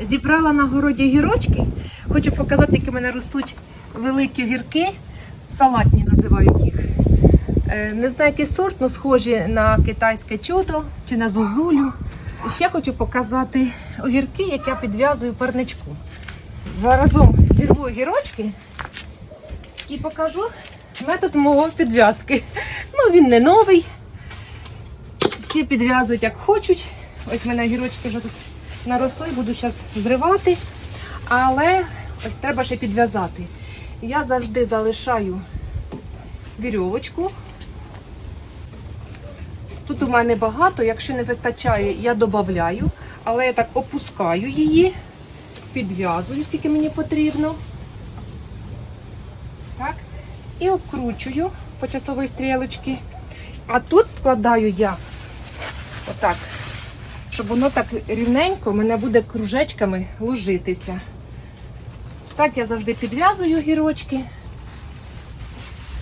Зібрала на городі гірочки. Хочу показати, які в мене ростуть великі гірки. Салатні називають їх. Е, Не знаю, який сорт, але схожі на китайське чудо чи на зозулю. Ще хочу показати огірки, які я підв'язую парничку. Заразом зірву огірочки і покажу метод мого підв'язки. Ну, він не новий. Всі підв'язують як хочуть. Ось в мене огірочки вже тут наросли, буду зараз зривати. Але ось треба ще підв'язати. Я завжди залишаю вірьовочку. Тут у мене багато, якщо не вистачає, я додаю, але я так опускаю її, підв'язую, скільки мені потрібно. Так. І обкручую по часовій стрілочці. А тут складаю я отак, щоб воно так рівненько мене буде кружечками ложитися. Так я завжди підв'язую гірочки.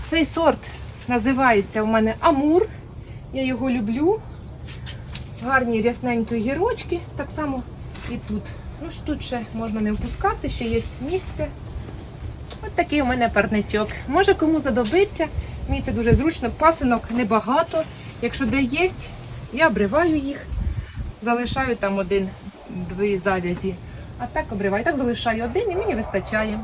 Цей сорт називається у мене Амур. Я його люблю. Гарні рясненькі гірочки, так само і тут. Ну ж тут ще можна не впускати, ще є місце. Ось такий у мене парничок. Може кому задобиться. Мені це дуже зручно. Пасинок небагато. Якщо де є, я обриваю їх, залишаю там один-дві зав'язі. А так обриваю. Так залишаю один і мені вистачає.